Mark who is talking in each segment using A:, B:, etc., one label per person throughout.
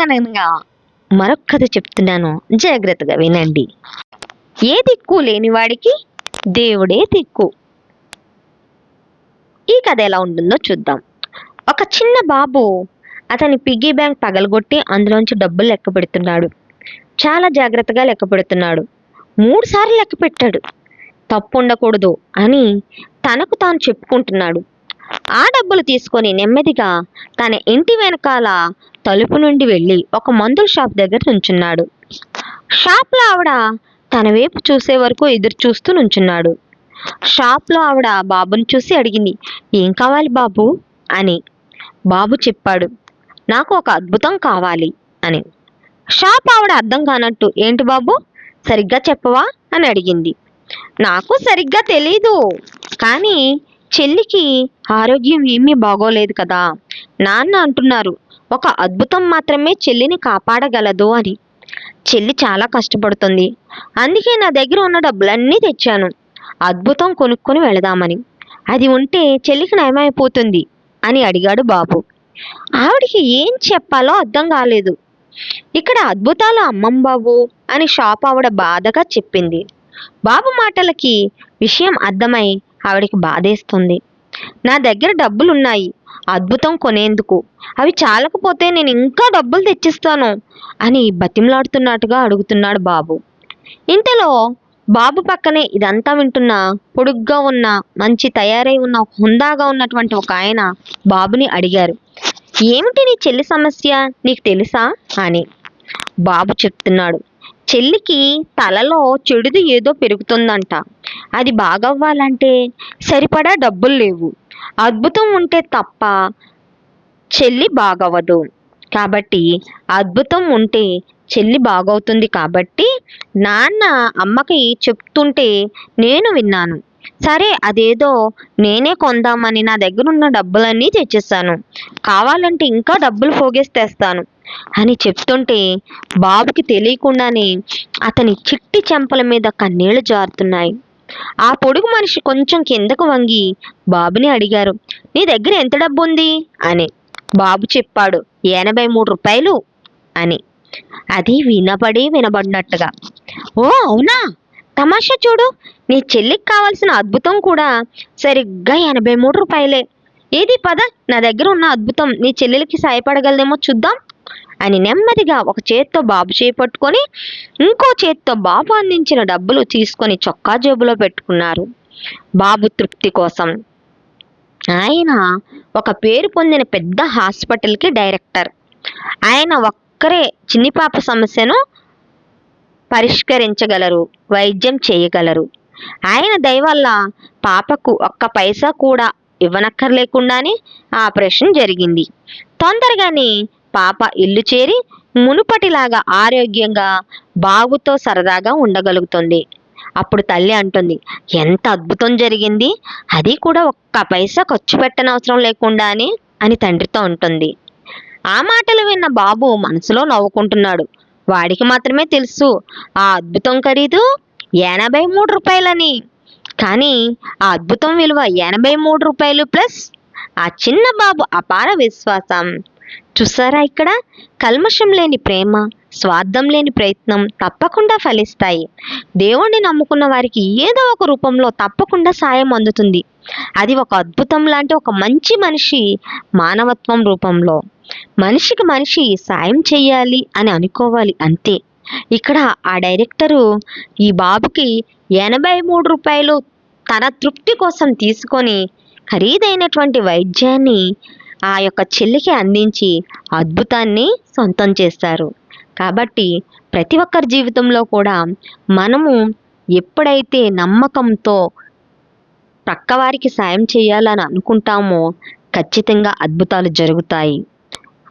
A: అనగా మరొక కథ చెప్తున్నాను. జాగ్రత్తగా వినండి. ఏ దిక్కు లేని వాడికి దేవుడే దిక్కు. ఈ కథ ఎలా ఉంటుందో చూద్దాం. ఒక చిన్న బాబు అతని పిగ్గీ బ్యాంక్ పగలగొట్టి అందులోంచి డబ్బులు లెక్క పెడుతున్నాడు. చాలా జాగ్రత్తగా లెక్క పెడుతున్నాడు. మూడుసార్లు లెక్క పెట్టాడు. తప్పు ఉండకూడదు అని తనకు తాను చెప్పుకుంటున్నాడు. ఆ డబ్బులు తీసుకొని నెమ్మదిగా తన ఇంటి వెనకాల తలుపు నుండి వెళ్ళి ఒక మందుల షాప్ దగ్గర నుంచున్నాడు. షాప్లో ఆవిడ తన వైపు చూసే వరకు ఎదురు చూస్తూ నుంచున్నాడు. షాప్లో ఆవిడ బాబుని చూసి అడిగింది ఏం కావాలి బాబు? అని. బాబు చెప్పాడు నాకు ఒక అద్భుతం కావాలి అని. షాప్ ఆవిడ అర్థం కానట్టు ఏంటి బాబు? సరిగ్గా చెప్పవా? అని అడిగింది. నాకు సరిగ్గా తెలీదు కానీ చెల్లికి ఆరోగ్యం ఏమీ బాగోలేదు కదా నాన్న అంటున్నారు ఒక అద్భుతం మాత్రమే చెల్లిని కాపాడగలదు అని. చెల్లి చాలా కష్టపడుతుంది. అందుకే నా దగ్గర ఉన్న డబ్బులన్నీ తెచ్చాను. అద్భుతం కొనుక్కొని వెళదామని. అది ఉంటే చెల్లికి నయమైపోతుంది అని అడిగాడు బాబు. ఆవిడికి ఏం చెప్పాలో అర్థం కాలేదు. ఇక్కడ అద్భుతాలు అమ్మం బాబు అని షాప్ ఆవిడ బాధగా చెప్పింది. బాబు మాటలకి విషయం అర్థమై ఆవిడకి బాధేస్తుంది. నా దగ్గర డబ్బులున్నాయి. అద్భుతం కొనేందుకు. అవి చాలకపోతే నేను ఇంకా డబ్బులు తెచ్చిస్తాను అని బతిమలాడుతున్నట్టుగా అడుగుతున్నాడు బాబు. ఇంతలో బాబు పక్కనే ఇదంతా వింటున్న పొడుగ్గా ఉన్న మంచి తయారై ఉన్న హుందాగా ఉన్నటువంటి ఒక ఆయన బాబుని అడిగారు. ఏమిటి నీ చెల్లి సమస్య? నీకు తెలుసా? అని. బాబు చెప్తున్నాడు. చెల్లికి తలలో చెడుది ఏదో పెరుగుతుందంట. అది బాగవ్వాలంటే సరిపడా డబ్బులు లేవు. అద్భుతం ఉంటే తప్ప చెల్లి బాగవ్వదు. కాబట్టి అద్భుతం ఉంటే చెల్లి బాగవుతుంది కాబట్టి నాన్న అమ్మకి చెప్తుంటే నేను విన్నాను. సరే అదేదో నేనే కొందామని నా దగ్గర ఉన్న డబ్బులన్నీ తెచ్చేస్తాను. కావాలంటే ఇంకా డబ్బులు పోగేసి తెస్తాను అని చెప్తుంటే బాబుకి తెలియకుండానే అతని చిట్టి చెంపల మీద కన్నీళ్ళు జారుతున్నాయి. ఆ పొడుగు మనిషి కొంచెం కిందకు వంగి బాబుని అడిగారు నీ దగ్గర ఎంత డబ్బు ఉంది అని. బాబు చెప్పాడు ఎనభై మూడు రూపాయలు అని. అది వినపడి వినబడినట్టుగా ఓ అవునా? తమాషా చూడు నీ చెల్లికి కావాల్సిన అద్భుతం కూడా సరిగ్గా ఎనభై మూడు రూపాయలే. ఏది పద నా దగ్గర ఉన్న అద్భుతం నీ చెల్లెలకి సాయపడగలదేమో చూద్దాం. అని నెమ్మదిగా ఒక చేత్తో బాబు చేయి పట్టుకొని ఇంకో చేత్తో బాబు అందించిన డబ్బులు తీసుకొని చొక్కా జేబులో పెట్టుకున్నారు. బాబు తృప్తి కోసం. ఆయన ఒక పేరు పొందిన పెద్ద హాస్పిటల్కి డైరెక్టర్. ఆయన ఒక్కరే చిన్ని పాప సమస్యను పరిష్కరించగలరు వైద్యం చేయగలరు. ఆయన దయ వల్ల పాపకు ఒక్క పైసా కూడా ఇవ్వనక్కర్లేకుండానే ఆపరేషన్ జరిగింది. తొందరగానే పాప ఇల్లు చేరి మునుపటిలాగా ఆరోగ్యంగా బాబుతో సరదాగా ఉండగలుగుతుంది. అప్పుడు తల్లి అంటుంది ఎంత అద్భుతం జరిగింది. అది కూడా ఒక్క పైసా ఖర్చు పెట్టనవసరం లేకుండానే అని తండ్రితో ఉంటుంది ఆ మాటలు విన్న బాబు మనసులో నవ్వుకుంటున్నాడు. వాడికి మాత్రమే తెలుసు ఆ అద్భుతం ఖరీదు ఎనభై మూడు రూపాయలని. కానీ ఆ అద్భుతం విలువ ఎనభై మూడు రూపాయలు ప్లస్ ఆ చిన్న బాబు అపార విశ్వాసం. చూసారా ఇక్కడ? కల్మషం లేని ప్రేమ స్వార్థం లేని ప్రయత్నం తప్పకుండా ఫలిస్తాయి. దేవుణ్ణి నమ్ముకున్న వారికి ఏదో ఒక రూపంలో తప్పకుండా సాయం అందుతుంది. అది ఒక అద్భుతం లాంటి ఒక మంచి మనిషి మానవత్వం రూపంలో. మనిషికి మనిషి సాయం చేయాలి అని అనుకోవాలి అంతే. ఇక్కడ ఆ డైరెక్టరు ఈ బాబుకి ఎనభై మూడు రూపాయలు తన తృప్తి కోసం తీసుకొని ఖరీదైనటువంటి వైద్యాన్ని ఆ యొక్క చెల్లికి అందించి అద్భుతాన్ని సొంతం చేస్తారు. కాబట్టి ప్రతి ఒక్కరి జీవితంలో కూడా మనము ఎప్పుడైతే నమ్మకంతో ప్రక్కవారికి సాయం చేయాలని అనుకుంటామో ఖచ్చితంగా అద్భుతాలు జరుగుతాయి.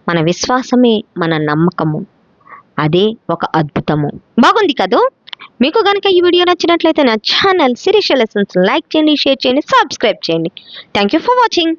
A: మన విశ్వాసమే మన నమ్మకము. అదే ఒక అద్భుతము. బాగుంది కదూ? మీకు కనుక ఈ వీడియో నచ్చినట్లయితే నా ఛానల్ శిరీష లెసన్స్ లైక్ చేయండి షేర్ చేయండి సబ్స్క్రైబ్ చేయండి. Thank you for watching.